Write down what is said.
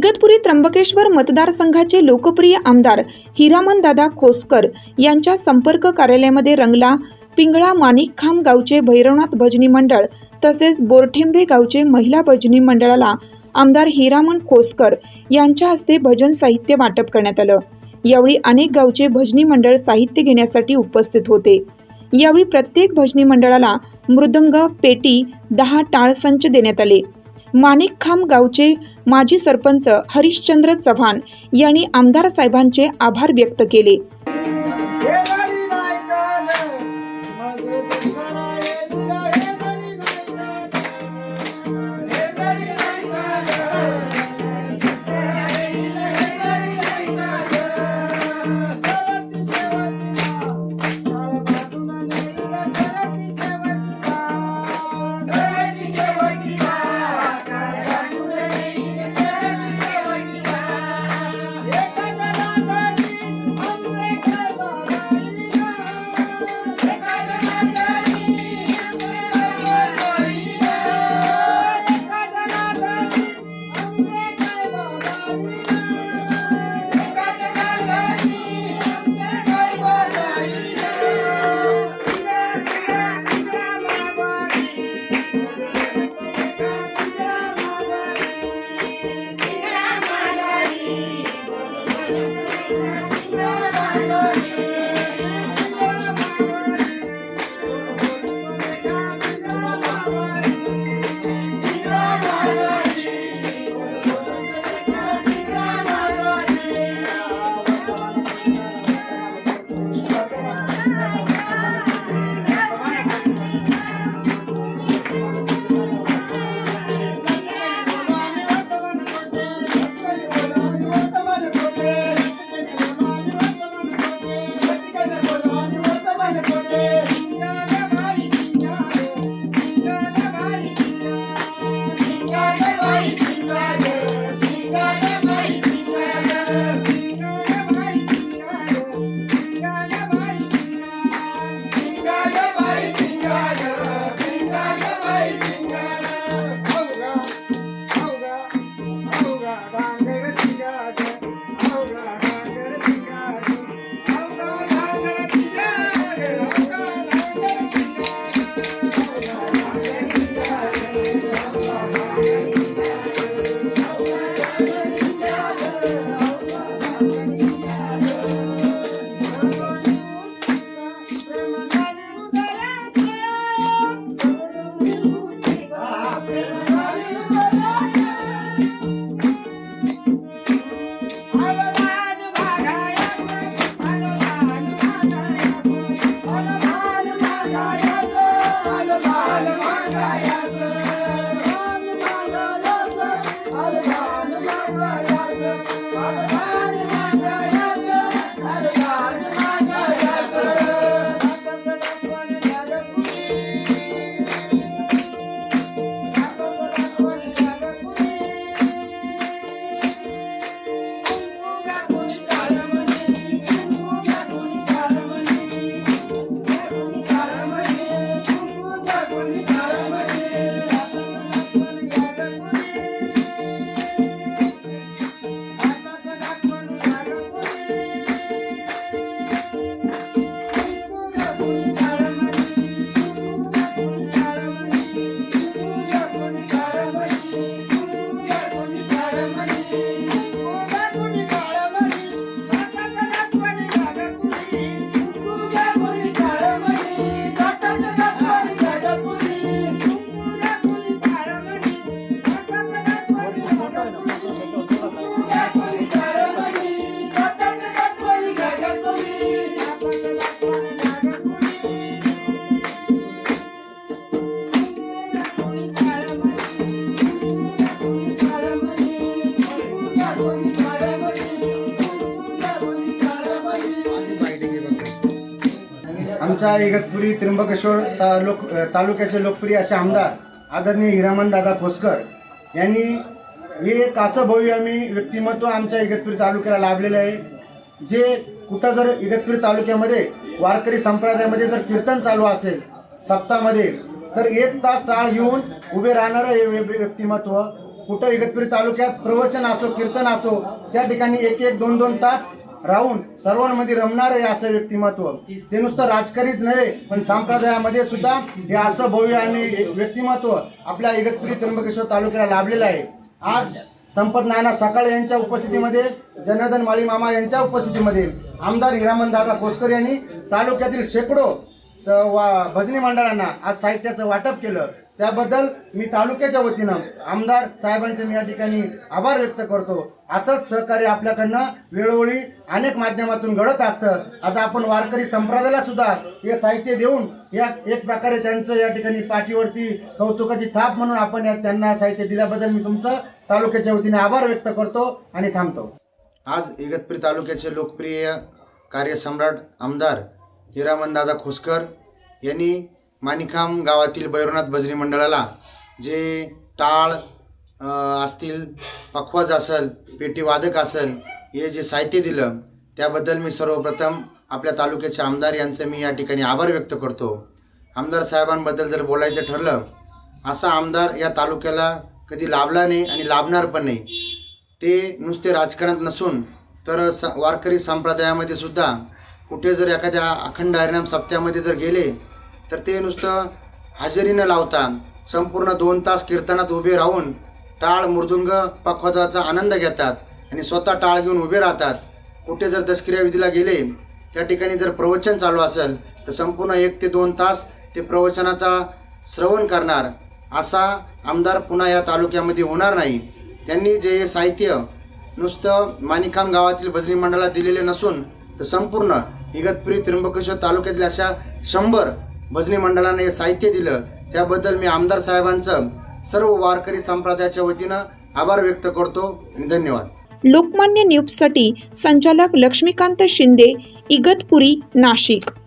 इगतपुरी त्र्यंबकेश्वर मतदारसंघाचे लोकप्रिय आमदार हिरामन दादा खोसकर यांच्या संपर्क कार्यालयामध्ये रंगला पिंगळा माणिकखांब गावचे भैरवनाथ भजनी मंडळ तसेच बोरठेंबे गावचे महिला भजनी मंडळाला आमदार हिरामन खोसकर यांच्या हस्ते भजन साहित्य वाटप करण्यात आलं. यावेळी अनेक गावचे भजनी मंडळ साहित्य घेण्यासाठी उपस्थित होते. यावेळी प्रत्येक भजनी मंडळाला मृदंग पेटी दहा टाळ संच देण्यात आले. माणिकखाम गावचे माजी सरपंच हरिश्चंद्र चव्हाण यांनी आमदार साहेबांचे आभार व्यक्त केले. Father, Father, man. आमच्या इगतपुरी त्र्यंबकेश्वर तालुक तालुक्याचे लोकप्रिय असे आमदार आदरणीय हिरामन दादा खोसकर यांनी हे एक असं भव्य आम्ही व्यक्तिमत्व आमच्या इगतपुरी तालुक्याला लाभलेलं आहे. जे कुठं जर इगतपुरी तालुक्यामध्ये वारकरी संप्रदायामध्ये जर कीर्तन चालू असेल सप्ताहामध्ये तर एक तास टाळ घेऊन उभे राहणारं हे व्यक्तिमत्व कुठं इगतपुरी तालुक्यात प्रवचन असो कीर्तन असो त्या ठिकाणी एक एक दोन दोन तास राहून सर्वांमध्ये रमणार आहे असं व्यक्तिमत्व. ते नुसतं राजकारीच नव्हे पण संप्रदायामध्ये सुद्धा हे असं भव्य आणि व्यक्तिमत्व आपल्या इगतपुरी त्र्यंबकेश्वर तालुक्याला लाभलेलं आहे. आज संपत नाना सकाळे यांच्या उपस्थितीमध्ये जनार्दन माळी मामा यांच्या उपस्थितीमध्ये आमदार हिरामन दादा कोचकर यांनी तालुक्यातील शेकडो स वा भजनी मंडळांना आज साहित्याचं वाटप केलं. त्याबद्दल मी तालुक्याच्या वतीनं आमदार साहेबांचे मी या ठिकाणी आभार व्यक्त करतो. असंच सहकार्य आपल्याकडनं वेळोवेळी अनेक माध्यमातून घडत असतं. आज आपण वारकरी संप्रदायाला सुद्धा हे साहित्य देऊन या एक प्रकारे त्यांचं या ठिकाणी पाठीवरती कौतुकाची थाप म्हणून आपण या त्यांना साहित्य दिल्याबद्दल मी तुमचं तालुक्याच्या वतीने आभार व्यक्त करतो आणि थांबतो. आज इगतपुरी तालुक्याचे लोकप्रिय कार्यसम्राट आमदार हिरामन दादा खोसकर यांनी माणिकाम गावातील भैरवनाथ भजनी मंडळाला जे टाळ असतील पखवाज असेल पेटी वादक असेल हे जे साहित्य दिलं त्याबद्दल मी सर्वप्रथम आपल्या तालुक्याचे आमदार यांचं मी या ठिकाणी आभार व्यक्त करतो. आमदार साहेबांबद्दल जर बोलायचं ठरलं असा आमदार या तालुक्याला कधी लाभला नाही आणि लाभणार पण नाही. ते नुसते राजकारणात नसून तर स वारकरी संप्रदायामध्ये सुद्धा कुठे जर एखाद्या अखंड हरिनाम सप्त्यामध्ये जर गेले तर ते नुसतं हजेरी न लावता संपूर्ण दोन तास कीर्तनात उभे राहून टाळ मृदुंग पक्वाचा आनंद घेतात आणि स्वतः टाळ घेऊन उभे राहतात. कुठे जर दशक्रिया विधीला गेले त्या ठिकाणी जर प्रवचन चालू असेल तर संपूर्ण एक ते दोन तास ते प्रवचनाचा श्रवण करणार. असा आमदार पुन्हा या तालुक्यामध्ये होणार नाही. त्यांनी जे हे साहित्य नुसतं माणिकाम गावातील भजनी मंडळाला दिलेले नसून तर संपूर्ण इगतपुरी त्र्यंबकेश्वर तालुक्यातील अशा शंभर भजनी मंडळाने हे साहित्य दिलं. त्याबद्दल मी आमदार साहेबांचं सर्व वारकरी संप्रदायाच्या वतीनं आभार व्यक्त करतो. धन्यवाद. लोकमान्य न्यूजसाठी संचालक लक्ष्मीकांत शिंदे इगतपुरी नाशिक.